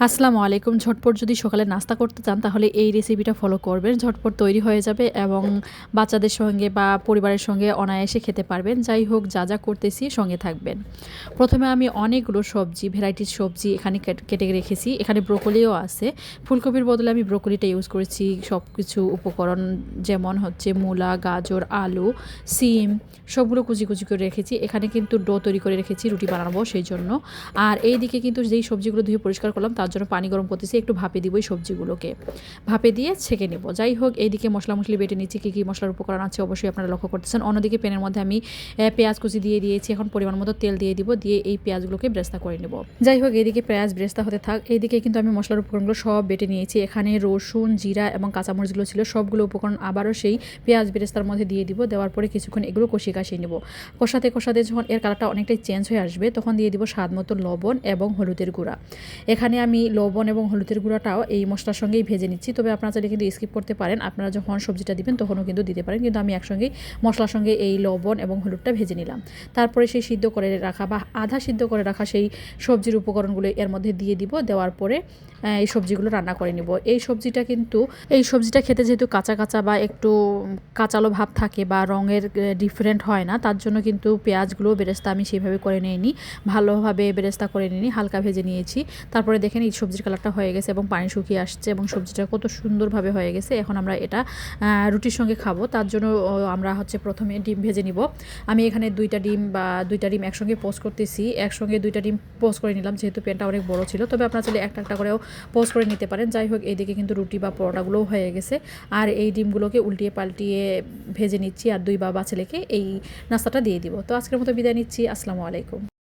আসসালামু আলাইকুম। ঝটপট যদি সকালে নাস্তা করতে চান, তাহলে এই রেসিপিটা ফলো করবেন। ঝটপট তৈরি হয়ে যাবে এবং বাচ্চাদের সঙ্গে বা পরিবারের সঙ্গে অনায়াসে খেতে পারবেন। যাই হোক, যা যা করতেছি সঙ্গে থাকবেন। প্রথমে আমি অনেকগুলো সবজি, ভ্যারাইটির সবজি এখানে কেট- রেখেছি। এখানে ব্রোকলিও আছে। ফুলকপির বদলে আমি ব্রোকলিটা ইউজ করেছি। সব কিছু উপকরণ যেমন হচ্ছে মূলা, গাজর, আলু, সিম, সবগুলো কুচি কুচি করে রেখেছি। এখানে কিন্তু ডো তৈরি করে রেখেছি, রুটি বানাবো সেই জন্য। আর এই দিকে কিন্তু যেই সবজিগুলো ধুয়ে পরিষ্কার করলাম তার জন্য পানি গরম করতেছি, একটু ভাপে দিব এই সবজিগুলোকে। ভাপে দিয়ে ছেঁকে নেব। যাই হোক, এইদিকে মশলা মশলি বেটে নিচ্ছি, কী কী মশলার উপকরণ আছে অবশ্যই আপনারা লক্ষ্য করতেছেন। অন্যদিকে প্যানের মধ্যে আমি পেঁয়াজ কুচি দিয়ে দিয়েছি, এখন পরিমাণ মতো তেল দিয়ে দিব, দিয়ে এই পেঁয়াজগুলোকে ব্রেস্তা করে নেব। যাই হোক, এইদিকে পেঁয়াজ ব্রেস্তা হতে থাক। এইদিকে কিন্তু আমি মশলার উপকরণগুলো সব বেটে নিয়েছি। এখানে রসুন, জিরা এবং কাঁচামরিচগুলো ছিল, সবগুলো উপকরণ আবারও সেই পেঁয়াজ ব্রেস্তার মধ্যে দিয়ে দিব, দেওয়ার পরে কিছুক্ষণ এগুলো কষিয়ে কাশিয়ে নেব। কষাতে কষাতে যখন এর কালারটা অনেকটাই চেঞ্জ হয়ে আসবে, তখন দিয়ে দিব স্বাদ মতো লবণ এবং হলুদের গুঁড়া। এখানে আমি লবণ এবং হলুদের গুঁড়াটাও এই মশলার সঙ্গেই ভেজে নিচ্ছি। তবে আপনারা চাইলে কিন্তু স্কিপ করতে পারেন। আপনারা যখন সবজিটা দিবেন তখনও কিন্তু দিতে পারেন। কিন্তু আমি একসঙ্গেই মশলার সঙ্গে এই লবণ এবং হলুদটা ভেজে নিলাম। তারপরে সেই সিদ্ধ করে রাখা বা আধা সিদ্ধ করে রাখা সেই সবজির উপকরণগুলো এর মধ্যে দিয়ে দিব। দেওয়ার পরে এই সবজিগুলো রান্না করে নিব। এই সবজিটা কিন্তু, এই সবজিটা খেতে যেহেতু কাঁচা কাঁচা বা একটু কাঁচালো ভাব থাকে বা রঙের ডিফারেন্ট হয় না, তার জন্য কিন্তু পেঁয়াজগুলো বেরেস্তা আমি সেইভাবে করে নিইনি। ভালোভাবে বেরেস্তা করে নিইনি, হালকা ভেজে নিয়েছি। তারপরে দেখেন এই সবজির কালারটা হয়ে গেছে এবং পানি শুকিয়ে আসছে এবং সবজিটা কত সুন্দরভাবে হয়ে গেছে। এখন আমরা এটা রুটির সঙ্গে খাব। তার জন্য আমরা হচ্ছে প্রথমে ডিম ভেজে নিব। আমি এখানে দুইটা ডিম বা দুইটা ডিম একসঙ্গে পোস্ট করতেছি। একসঙ্গে দুইটা ডিম পোস্ট করে নিলাম, যেহেতু প্যানটা অনেক বড় ছিল। তবে আপনারা চাইলে একটা একটা করেও পোস্ট করে নিতে পারেন। যাই হোক, এইদিকে কিন্তু রুটি বা পরোটাগুলোও হয়ে গেছে। আর এই ডিমগুলোকে উল্টিয়ে পাল্টিয়ে ভেজে নিচ্ছি আর দুই বাবা ছেলেকে এই নাস্তাটা দিয়ে দিব। তো আজকের মতো বিদায় নিচ্ছি। আসসালামু আলাইকুম।